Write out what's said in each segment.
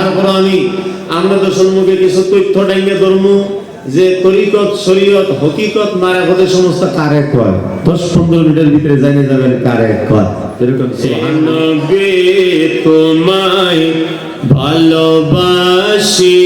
তারপর আমি আমরা তো সম্মুখে কিছু তথ্য ডাইঙ্গে ধর্ম, যে তরিকত, শরীয়ত, হকিকত মারা হতে সমস্ত এক কয় দশ পনেরো মিনিটের ভিতরে জানিয়ে যাবেন কার। কয় এরকম তোমায় ভালোবাসি।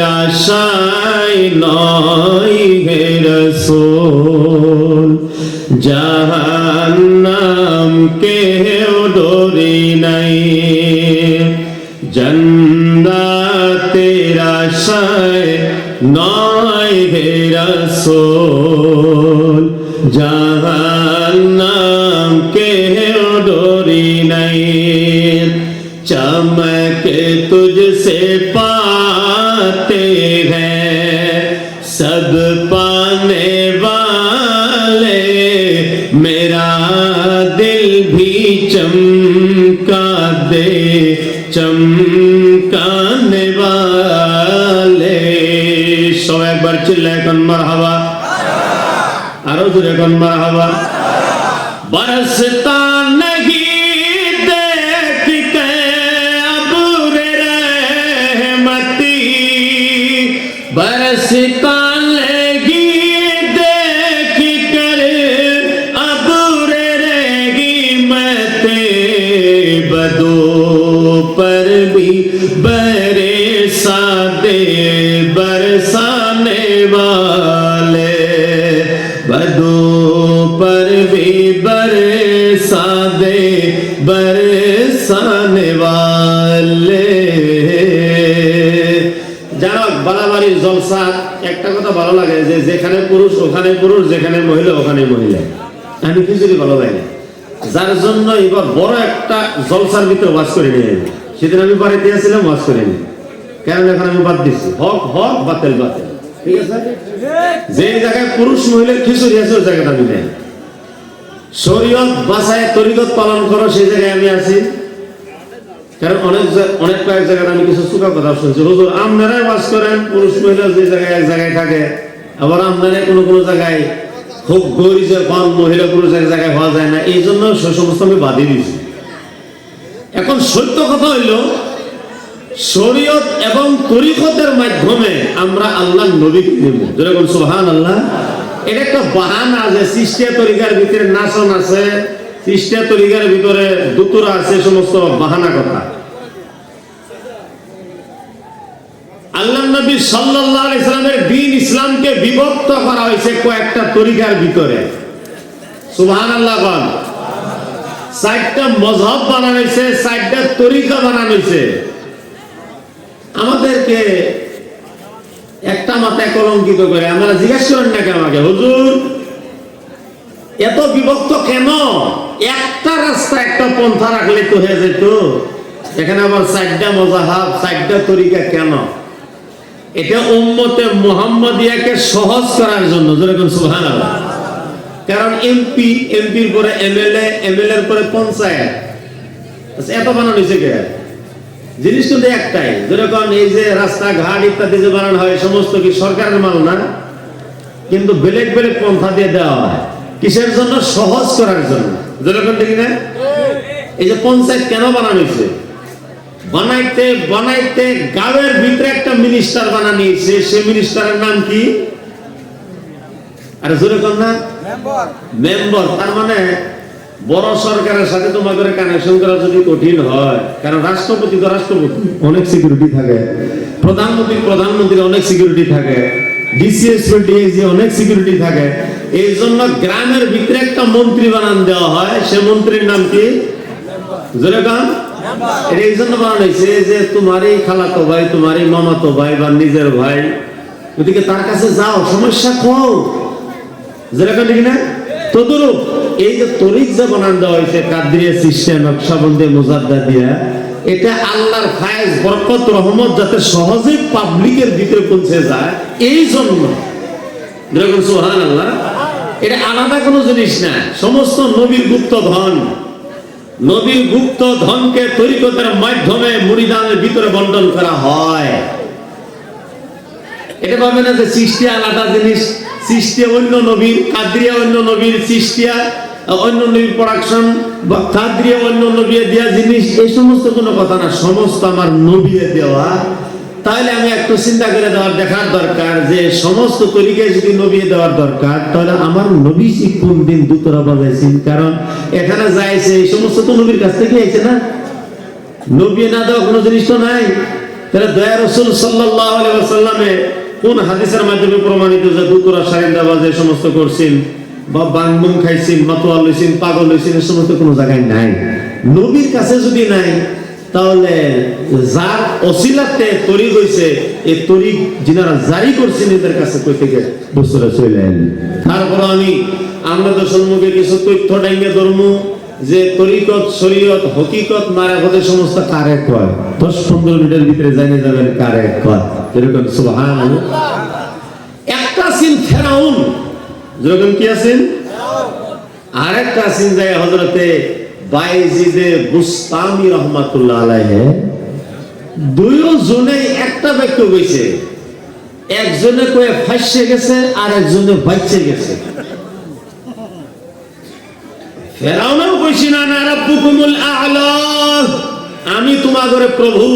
আশায় নয় হে রসুল। জাহান্নাম কেউ ডরি নাই। জন্নতের আশায় নয় হে রসুল। জাহান্নাম मेरा दिल भी चमका दे चमकाने वाले सौ एक बार चिल्ले कन मरहबा अरो जुरे कन मरहबा बरसता पर भी बरे सादे बरसाने वाले बदो पर भी बरसा दे बरसाने वाले যারা বাড়াবাড়ির জলসা একটা কথা ভালো লাগে যে যেখানে পুরুষ ওখানে পুরুষ যেখানে মহিলা ওখানে মহিলা আমি কিছুই ভালো লাগে না। যার জন্য এবার বড় একটা জলসার ভিতরে ওয়াজ করে নিয়ে যাবে সেদিন আমি বাড়িতে আসছিলাম ওয়াজ করে নিয়ে কারণ এখন আমি বাদ দিচ্ছি হক হক, বাতিল বাতিল। যে জায়গায় পুরুষ মহিলার খিচুড়ি আছে, ওই জায়গাটা আমি নেই। শরীয়ত বাসায় তরিকত পালন করো, সেই জায়গায় আমি আছি। কারণ অনেক অনেক কয়েক জায়গায় আমি কিছু সুখা কথা শুনছি। হুজুর, আপনারাই বাস করেন, পুরুষ মহিলা যে জায়গায় এক জায়গায় থাকে। আবার আপনারা কোনো কোনো জায়গায় খুব গরিব যে পান মহিলা পুরুষ এক জায়গায় হওয়া যায় না। এই জন্য সে সমস্ত আমি বাদই দিয়েছি। এখন সত্য কথা হইল, শরীয়ত এবং তরিকতের মাধ্যমে আমরা আল্লাহ নবীকে নেব। যেরকম সুহান আল্লাহ এটা একটা বাহানা যে সৃষ্টিয়া তরিকার ভিতরে নাচন আছে, সৃষ্টিয়া তরিকার ভিতরে দুতুরা আছে, সমস্ত বাহানা কথা। আল্লাহ নবী সাল্লাল্লাহু আলাইহি সাল্লামের দ্বীন ইসলামকে বিভক্ত করা হয়েছে কয়েকটা তরিকার ভিতরে। সুবহানাল্লাহ বল। চারটা মজহব বানানো হয়েছে চারটা তরিকা বানানো হয়েছে। আমাদেরকে একটা মাথায় কলঙ্কিত করে আমরা জিজ্ঞাসা করেন নাকি আমাকে? হুজুর, এত বিভক্ত কেন? একটা রাস্তা, একটা পন্থা রাখলে তো হয়ে যেত। এখানে আবার চারটা মজাহাব চারটা তরিকা কেন? এটা উম্মতে মোহাম্মদিয়াকে সহজ করার জন্য যেরকম সুহান কারণ এমপি এমপির পরে এমএলএ এমএলএর পরে পঞ্চায়েত। আচ্ছা, এত বানানো হয়েছে কে? জিনিস কিন্তু একটাই যেরকম এই যে রাস্তাঘাট ইত্যাদি যে বানানো হয় সমস্ত কি সরকারের মাল না? কিন্তু বেলেগ বেলেগ পন্থা দিয়ে দেওয়া হয়। কিসের জন্য? সহজ করার জন্য। যেরকম দেখি না? এই যে পঞ্চায়েত কেন বানানো হয়েছে? বানাইতে বানাইতে গাঁয়ের ভিতরে একটা মিনিস্টার বানানো হয়েছে সে মিনিস্টারের নাম কি? আরে জোরে কর না। মেম্বার তার মানে বড় সরকারের সাথে তোমাদের কানেকশন করা যদি কঠিন হয় কারণ রাষ্ট্রপতি তো রাষ্ট্রপতি। অনেক সিকিউরিটি থাকে। প্রধানমন্ত্রী প্রধানমন্ত্রী অনেক সিকিউরিটি থাকে। ডিসিএস ডিএসি অনেক সিকিউরিটি থাকে। এই জন্য গ্রামের ভিতরে একটা মন্ত্রী বানান দেওয়া হয় সে মন্ত্রীর নাম কি? জোরে কান এটা এই জন্য বানানো হয়েছে যে তোমারই খালাতো ভাই তোমারই মামাতো ভাই বা নিজের ভাই ওদিকে তার কাছে যাও সমস্যা কও। যেরকম না এই যে তরিক যে দেওয়া হয়েছে, কাদ্রিয়া মোজাদ্দা দিয়া, এটা আল্লাহর ফায়েজ, বরকত, রহমত যাতে সহজে পাবলিকের ভিতরে পৌঁছে যায়, এই জন্য। যেরকম আল্লাহ এটা আলাদা কোনো জিনিস না। সমস্ত নবীর গুপ্ত ধন। নবীর গুপ্ত ধনকে তরিকতের মাধ্যমে মুড়িদানের ভিতরে বন্টন করা হয়। এটা ভাবে না যে সৃষ্টি আলাদা জিনিস, সৃষ্টি অন্য নবীর কাদ্রিয়া অন্য নবীর সৃষ্টিয়া অন্য নবীর প্রোডাকশন কাদ্রিয়া অন্য নবী দেওয়া জিনিস, এই সমস্ত কোনো কথা না, সমস্ত আমার নবীয়ে দেওয়া। তাহলে আমি একটু চিন্তা করে দেওয়ার দেখার দরকার যে সমস্ত তরিকায় যদি নবিয়ে দেওয়ার দরকার, তাহলে আমার নবী কোন দিন দুতরা বাজাইছেন? কারণ এখানে যাইছে এই সমস্ত তো নবীর কাছ থেকে আইছে না। নবী না দেওয়া কোনো জিনিস তো নাই। তাহলে দয়া রসুল সাল্লাহ সাল্লামে কোন হাদিসের মাধ্যমে প্রমাণিত যে দুতরা সারিন্দা বাজে সমস্ত করছেন? বা বাংবুম খাইছেন মাতোয়া লইছেন, পাগল লইছেন, এই সমস্ত কোনো জায়গায় নাই। নবীর কাছে যদি নাই, তাহলে যার অসিলাতে তরি হয়েছে এই তরি যিনারা জারি করছেন, এদের কাছে কই থেকে বস্তুটা চলে তারপর আমি আমাদের সম্মুখে কিছু তথ্য ডাইঙ্গে ধর্ম যে তরিকত, শরীয়ত, হকিকত মারা হতে সমস্ত কারে কয়। দশ পনেরো মিনিটের ভিতরে জানিয়ে যাবেন কারে কয়। যেরকম সুবহান একটা সিন ফেরাউন। যেরকম কি আছেন আরেকটা যায় হজরতে বাইজিদে বুস্তামি রহমাতুল্লাহ আলাইহে। দুইজনে একটা বাক্য কইছে। একজনে কয়ে ফাঁসে গেছে আর একজনে বাইচে গেছে। ফেরাউনও কইছি না না রাব্বুকুমুল আ'লা। আমি তোমাদের প্রভু।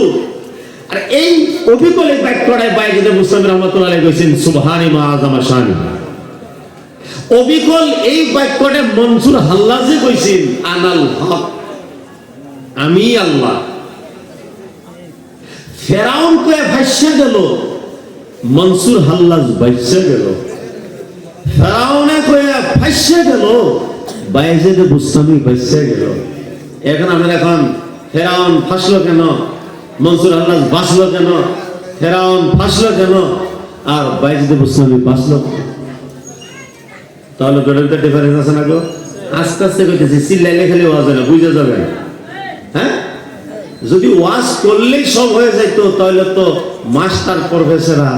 আর এই অভিকলে বাক্যটায় বাইজিদে বুস্তামি রহমাতুল্লাহ কইছেন, সুবহানি মা অবিকল এই বাক্যটা মনসুর হাল্লাজে কইছেন, আনাল হক, আমি আল্লাহ। ফেরাউন কয়ে ভাষ্যে গেল মনসুর হাল্লাজ ভাষ্যে গেল ফেরাউনে কয়ে ভাষ্যে গেল বাইজেদে বুস্তামি ভাষ্যে গেল। এখন আমরা এখন ফেরাউন ফাঁসলো কেন? মনসুর হাল্লাজ বাঁচলো কেন? ফেরাউন ফাঁসলো কেন? আর বাইজেদে বুস্তামি বাঁচলো? তাহলে দুটোর তো ডিফারেন্স আছে না গো? আস্তে আস্তে কইতেছি চিল্লাইলে খালি ওয়াজ হয় না, বুঝে যাবে। হ্যাঁ? যদি ওয়াজ করলেই সব হয়ে যাইতো, তাহলে তো মাস্টার প্রফেসররা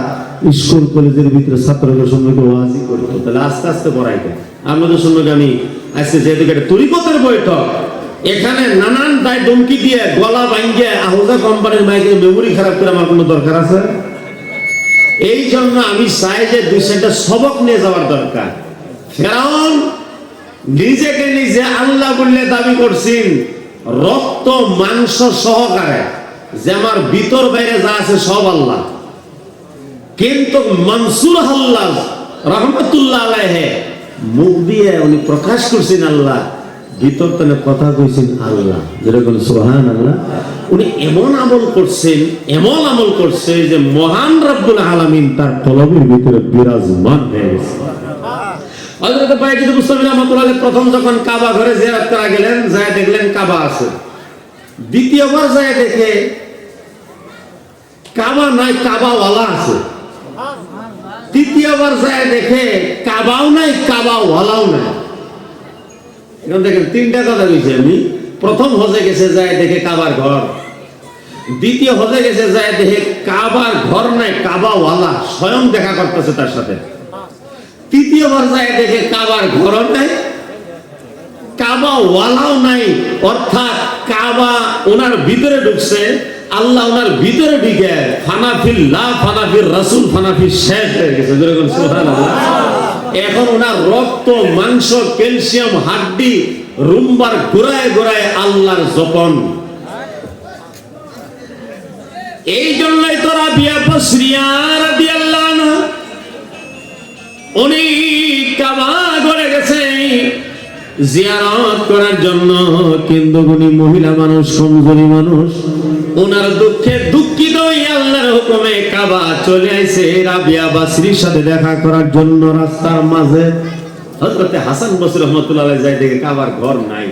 স্কুল কলেজের ভিতরে ছাত্রদের সঙ্গে ওয়াজই করতো। তাহলে আস্তে আস্তে পড়াইতো। আমাদের সঙ্গে আমি আজকে যেহেতু একটা তরিকতের বৈঠক। এখানে নানান দায় ডমকি দিয়ে গলা ভাঙ্গিয়ে আহুজা কোম্পানির মাইকের মেমোরি খারাপ করে আমার কোনো দরকার আছে? এই জন্য আমি চাই যে দুই সাইডটা সবক নিয়ে যাওয়ার দরকার। ফেরাউন, নিজেকে নিজে আল্লাহ বললে দাবি করছেন, রক্ত, মাংস সহকারে যে আমার ভিতর বাইরে যা আছে সব আল্লাহ। কিন্তু মনসুর হাল্লাহ রহমতুল্লাহ আলাইহে মুখ দিয়ে উনি প্রকাশ করছেন আল্লাহ, ভিতর তাহলে কথা কইছেন আল্লাহ। যেরকম সুহান আল্লাহ উনি এমন আমল করছেন, এমন আমল করছে যে মহান রব্বুল আলামিন তার কলমের ভিতরে বিরাজমান হয়ে গেছে। হযরত বাইজিদ মুস্তাফি রহমাতুল্লাহ প্রথম যখন কাবা ঘরে জিয়ারত করা গেলেন, যায় দেখলেন কাবা আছে। দ্বিতীয়বার যায় দেখে কাবা নাই, কাবাওয়ালা আছে। তৃতীয়বার যায় দেখে কাবাও নাই কাবাওয়ালাও নাই। এখন দেখেন, তিনটা কথা কইছি আমি। প্রথম হজে গেছে, যায় দেখে কাবার ঘর। দ্বিতীয় হজে গেছে, যায় দেখে কাবার ঘর নাই, কাবাওয়ালা স্বয়ং দেখা করতেছে তার সাথে। তৃতীয়বার যায় দেখে কাবার ঘর নাই কাবা ওয়ালাও নাই, অর্থাৎ কাবা ওনার ভিতরে ঢুকছে আল্লাহ ওনার ভিতরে ঢুকে ফানাফিল লা ফানাফির রাসূল ফানাফির শেষ হয়ে গেছে। যেরকম সুবহানাল্লাহ। এখন ওনার রক্ত, মাংস, ক্যালসিয়াম, হাড্ডি, রুম্বার গোড়ায় গোড়ায় আল্লাহর জপন। এই জন্যই তো রাবিয়া বসরিয়া রাদিয়াল্লাহু আনহা। উনি কাবা ঘরে গেছে। জিয়ারত করার জন্য কিন্তু মহিলা মানুষ কমজোরি মানুষ। ওনার দুঃখে দুঃখিত আল্লাহর হুকুমে কাবা চলে আইছে রাবিয়া বাসরির সাথে দেখা করার জন্য রাস্তার মাঝে। হযরতে হাসান বসরি রহমাতুল্লাহ যাই দেখে কাবার ঘর নাই।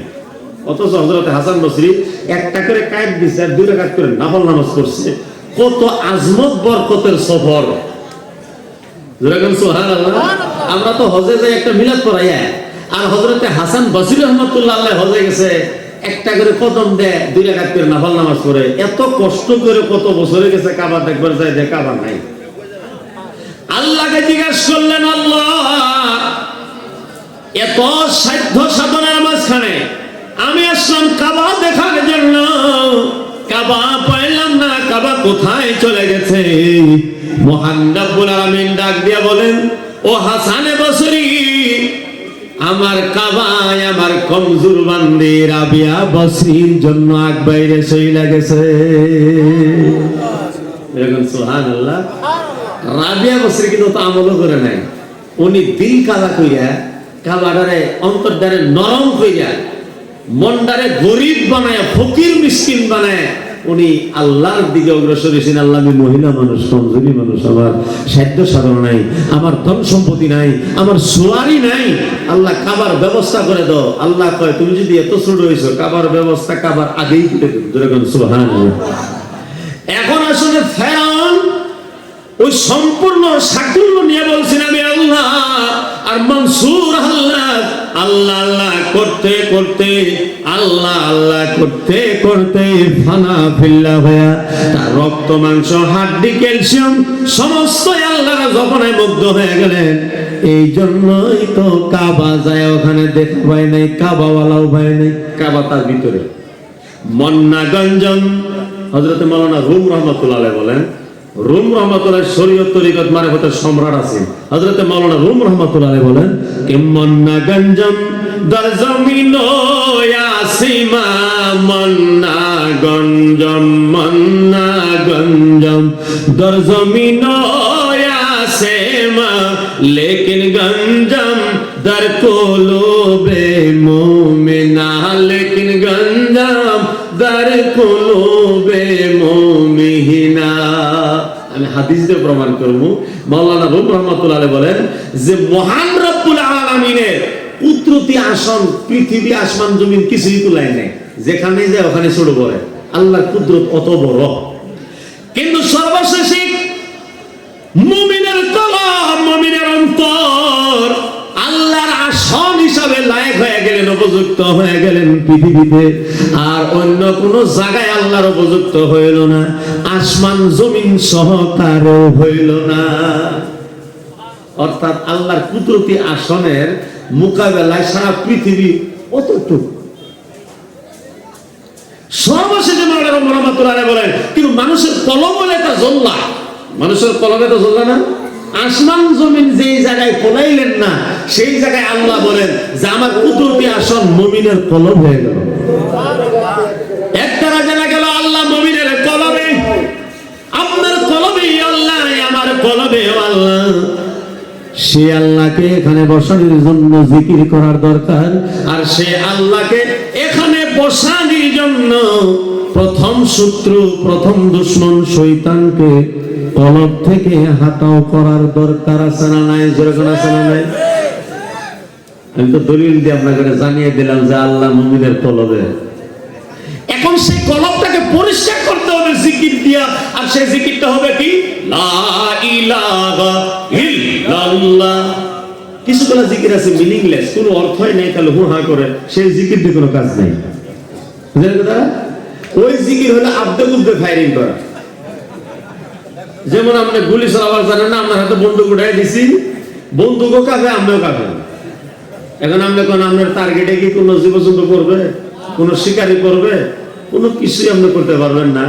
অথচ হযরতে হাসান বসরি একটা করে কায়েদ দিছে আর দুই রাকাত করে নফল নামাজ পড়ছে। কত আজমত বরকতের সফর। যেরকম আমরা তো হজে যাই একটা মিলাদ পড়াইয়া। আর হযরতে হাসান বসির রহমাতুল্লাহ হজে গেছে, একটা করে কদম দেয় দুই রাকাত করে নফল নামাজ পড়ে। এত কষ্ট করে কত বছরে গেছে কাবা দেখবার যায় যে কাবা নাই। আল্লাহকে জিজ্ঞাসা করলেন, আল্লাহ, এত সাধ্য সাধনার মাঝখানে আমি আসলাম কাবা দেখার জন্য। কাবা পাইলাম না, কাবা কোথায় চলে গেছে? মহান রব্বুল আলামিন ডাক দিয়া বলেন, ও হাসানে বসরি আমার কাবায়, আমার কমজোর বান্দি, রাবিয়া বসরির জন্য আগ বাইরে সই লাগেছে এরকম সুবহানাল্লাহ। রাবিয়া বসরি কিন্তু তা আমলও করে নাই। উনি দিল কালা কইয়া কাবাডারে অন্তরদারে নরম কইয়া মনডারে গরিব বানায়, ফকির মিসকিন বানায় উনি আল্লাহর দিকে অগ্রসর হয়েছেন। আল্লাহ আমি মহিলা মানুষ, কমজোরি মানুষ আমার। সাধ্য সাধন নাই, আমার ধন সম্পত্তি নাই, আমার সোয়ারি নাই। আল্লাহ কাবার ব্যবস্থা করে দাও। আল্লাহ কয়, তুমি যদি এত ছোট হয়েছো, কাবার ব্যবস্থা কাবার আগেই করে দেবো যেরকম সুহান এখন আসলে ফেরাউন ওই সম্পূর্ণ সাকুল্য নিয়ে বলছেন, আমি আল্লাহ আর মনসুর আল্লাহ আল্লাহ আল্লাহ করতে করতে, আল্লাহ আল্লাহ করতে করতে ফানা ফিল্লা হইয়া তার রক্ত, মাংস, হাড্ডি, ক্যালসিয়াম সমস্ত আল্লাহর জপনায় মুগ্ধ হয়ে গেলেন। এই জন্যই তো কাবা যায়, ওখানে দেখা পায় নাই, কাবাওয়ালাও পায় নাই। কাবা তার ভিতরে। মন্নাগঞ্জন হজরত মাওলানা রুম রহমতুল্লাহ বলেন রুম রহমাতুল্লাহ শরীয়ত তরিকত মারেফতের সম্রাট আছে হযরতে মাওলানা রুম রহমাতুল্লাহ বলেন কে মন্না গঞ্জম, দর জমিন ও ইয়াসিমা মন্না গঞ্জম মন্না গঞ্জম। দর জমিন ও ইয়াসিমা লেকিন গঞ্জম, দর কোলো হাদিস দিয়ে প্রমাণ করব। মাওলানা রুম রহমাতুল্লাহ বলেন যে, মহান রব্বুল আলামিনের কুদরতি আসন, পৃথিবী, আসমান, জমিন কিছুই তুলাই নাই। যেখানে যায় ওখানে ছোট পড়ে। আল্লাহর কুদরত অত বড়। কিন্তু সর্বশেষে মুমিনের কলম মুমিনের অন্তর আল্লাহর আসন হিসাবে লায়ক হয়ে গেলেন, উপযুক্ত হয়ে গেলেন পৃথিবীতে। আর অন্য কোন জায়গায় আল্লাহর উপযুক্ত হইল না। আসমান, জমিন সহ সহকারও হইল না। অর্থাৎ আল্লাহর কুদরতি আসনের মোকাবেলায় সারা পৃথিবী অতটুকু। সেই জায়গায় আল্লাহ বলেন যে আমার কুদরতি আসন মমিনের কলম হয়ে গেল একটা জানা গেল, আল্লাহ মুমিনের কলমে। আপনার কলমে, আল্লাহ আমার কলমে আল্লাহ। সে আল্লাহকে এখানে বসানোর জন্য জিকির করার দরকার, আর সে আল্লাহকে এখানে বসানোর জন্য প্রথম শত্রু, প্রথম দুশ্মন শৈতানকে কলব থেকে হাতাও করার দরকার আছে না নাই? যেরকম আছে না নাই? আমি তো দলিল দিয়ে আপনাকে জানিয়ে দিলাম যে আল্লাহ মুমিনের কলবে। এখন সেই কলবটাকে পরিষ্কার করতে হবে জিকির দিয়া, আর সেই জিকিরটা হবে কি? কিছু গুলো জিকির আছে মিনিংলেস কোনো অর্থই তাহলে হু হা করে। সেই জিকির দিয়ে কোনো কাজ নেই। ওই জিকির হলো আব্দে ফায়ারিং করা। যেমন আপনি গুলি চালাবার জানেন না আপনার হাতে বন্দুক উঠাই দিছি। বন্দুকও কাঁপে আমিও কাঁপে। এখন আপনি কোন আপনার টার্গেটে কি কোনো জীবজন্তু করবে কোনো শিকারি করবে কোনো কিছুই আপনি করতে পারবেন না।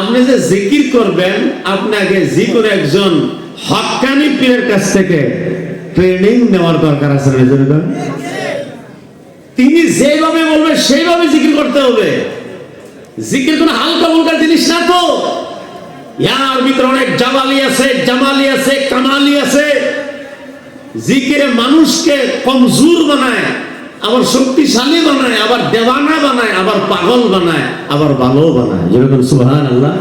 আপনি যে জিকির করবেন আপনাকে যে কোনো একজন হকানি পীরের কাছ থেকে ট্রেনিং নেওয়ার দরকার আছে না? তিনি যেভাবে বলবেন সেইভাবে জিকির করতে হবে। জিকির কোনো হালকা ফুলকা জিনিস না তো। ইয়ার ভিতরে অনেক জামালি আছে জামালি আছে, কামালি আছে। জিকিরে মানুষকে কমজোর বানায়, আবার শক্তিশালী বানায়, আবার দেওয়ানা বানায়, আবার পাগল বানায়, আবার ভালো বানায়। যেরকম সুহান আল্লাহ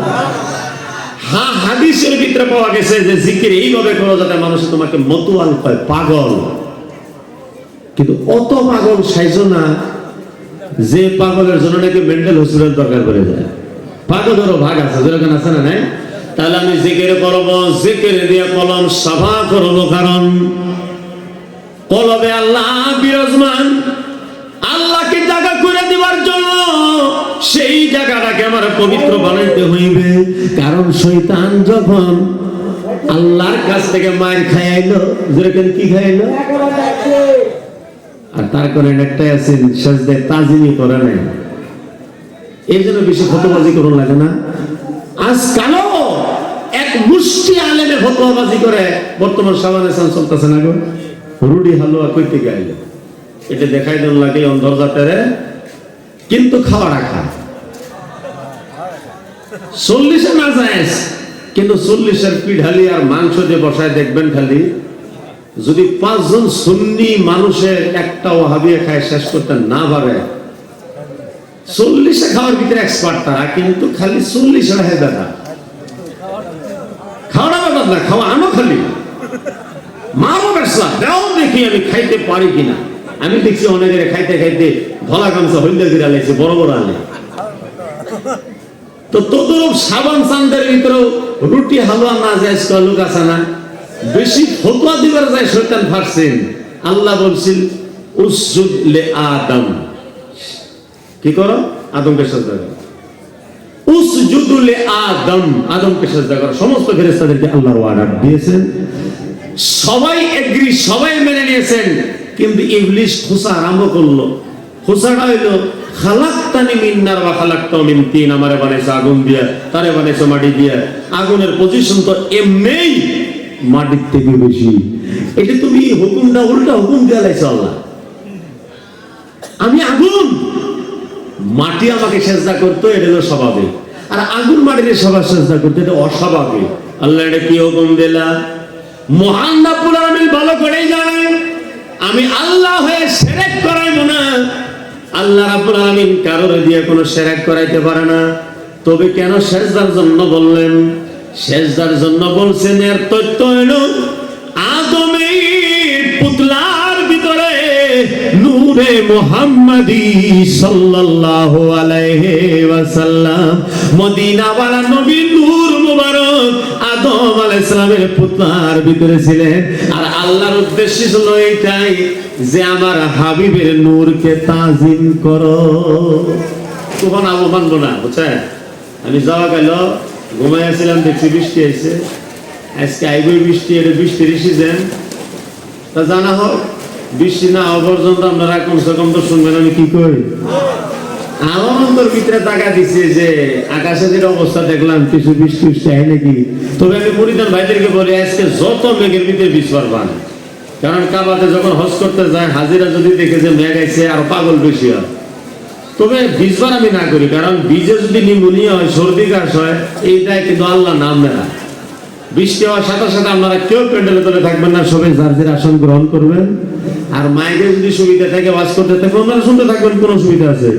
হ্যাঁ হাদিসের ভিতরে পাওয়া গেছে যে জিকির এইভাবে করো যাতে মানুষ তোমাকে মতুয়াল পায়, পাগল। কিন্তু অত পাগল সাইজ না যে পাগলের জন্য নাকি মেন্টাল হসপিটাল দরকার পড়ে যায়। পাগলেরও ভাগ আছে যেরকম আছে না নাই? তাহলে আমি জিকির করব, জিকির দিয়ে কলম সাফা করব, কারণ কলবে আল্লাহ বিরাজমান। আল্লাহকে জায়গা করে দেওয়ার জন্য সেই জায়গাটাকে আমার পবিত্র বানাইতে হইবে। কারণ শৈতান যখন আল্লাহর কাছ থেকে মায়ের খাইলো যেরকম কি খাইলো আর তার কারণে একটাই আছেন সাজদায় তাজিমি করে নেন এই জন্য বেশি ফটোবাজি করুন লাগে না আজ কালো এক মুষ্টি আলেমে ফটোবাজি করে বর্তমান সামানে চলতেছে না গো? রুডি হালুয়া কই থেকে আইলো এটা দেখাই দেন লাগে অন্তর্জাতের কিন্তু খাওয়া রাখা। চল্লিশে না যায় কিন্তু চল্লিশের পিঠালি আর মাংস দিয়ে বসায় দেখবেন খালি, যদি পাঁচজন সুন্নি মানুষের একটা ওহাবিয়ে খায় শেষ করতে না পারে, চল্লিশে খাওয়ার ভিতরে এক্সপার্ট তারা, কিন্তু খালি চল্লিশে খাওয়াটা না খাওয়া আনো খালি। দেখি আমি খাইতে পারি কিনা। আমি দেখছি অনেকের খাইতে খাইতে ধলা গামছা হইলে গিরা বড় বড় আনে তো সাবান ভিতরেও রুটি, হালুয়া না যায় লোক আছে না। বেশি ফতোয়া দিবার যায় শৈতান ফারছেন আল্লাহ বলছেন, উসজুদ লে আদম। কি করো? আদমকে সাজদা করো। উসজুদু লে আদম। আদমকে সাজদা করো। সমস্ত ফেরেশতাদেরকে আল্লাহর অর্ডার দিয়েছেন। সবাই এগ্রি সবাই মেনে নিয়েছেন, কিন্তু ইবলিশ খুসা আরম্ভ করল। খুসাটা হইল মাটির থেকে এটা তুমি উল্টা আমি আগুন। মাটি আমাকে সেজদা করতো, এটা হলো স্বাভাবিক। আর আগুন মাটির সবার সেজদা করতো, এটা অস্বাভাবিক। আল্লাহ এটা কি হুকুম দিলা? মহান ভালো করেই জানেন। আমি আল্লাহ হয়ে সেরেক করাইব না। আল্লাহ কারোর দিয়ে কোনো সেরেক করাইতে পারে না। তবে কেন জন্য বললেন? জন্য বলছেন, এর তথ্য পুতলার ভিতরে নূরে মোহাম্মদি সাল্লাল্লাহু আলাইহি ওয়াসাল্লাম মদিনা ওয়ালা নবী নূর আদম আলাইহিস সালামের পুতলার ভিতরে ছিলেন। আর আল্লাহর উদ্দেশ্য ছিল এইটাই যে আমার হাবিবের নূরকে তাজিম করো। তখন আবু মানবো না আমি যাওয়া গেল, ঘুমাইয়াছিলাম, দেখছি বৃষ্টি আইছে। আজকে আইবই বৃষ্টি, এটা বৃষ্টির সিজন তা জানা হোক, বৃষ্টি না পর্যন্ত আপনারা কমসে কম তো শুনবেন আমি কি করি। আমার ভিতরে টাকা দিচ্ছে যে আকাশে যেটা অবস্থা দেখলাম, কিছু বৃষ্টি নাকি? তবে আমি পরিধান ভাইদেরকে যত মেঘের কারণ যখন করতে যায়, হাজিরা যদি মেঘ আইছে, আর পাগল তবে আমি না করি, কারণ বীজে যদি নিমোনিয়া হয়, সর্দি কাশ হয়, এইটাই কিন্তু আল্লাহ নাম নেয় বৃষ্টি হওয়ার সাথে সাথে আপনারা কেউ প্যান্ডেলে তলে থাকবেন না, সবাই যার আসন গ্রহণ করবেন। আর মাইকে যদি সুবিধা থাকে, ওয়াজ করতে থাকে ওনারা শুনতে থাকবেন, কোনো সুবিধা আছে।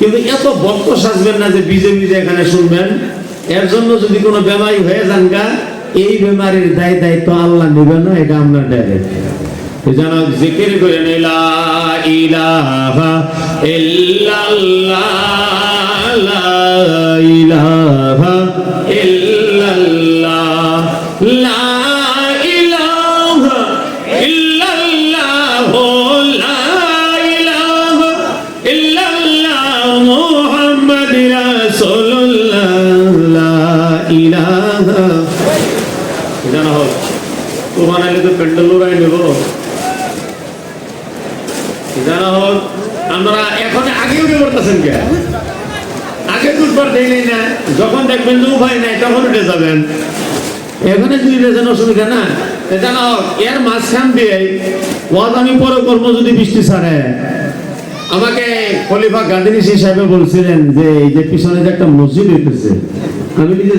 কিন্তু এত বক্ত সাজবেন না যে বিজে বিজে এখানে শুনবেন। এর জন্য যদি কোনো বেমারি হয়ে যান গা, এই বেমারির দায় দায়িত্ব আল্লাহ নেবে না, এটা আপনার ডাইরেক্ট যেন জিকির করেন, লা ইলাহা ইল্লাল্লাহ ইলাহা ইল্লাল্লাহ নেব। জানা? হোক আমরা এখন কে? আগে না, যখন দেখবেন যে নাই, তখন উঠে যাবেন। এখানে যদি রেজেন অসুবিধা না। জানা হোক এর মাঝখান দিয়ে ওয়াজ আমি পরে করব যদি বৃষ্টি ছাড়ে। আমাকে খলিফা গান্ধী সাহেব বলছিলেন যে, এই যে পিছনে যে একটা মসজিদ হইতেছে, আমি নিজে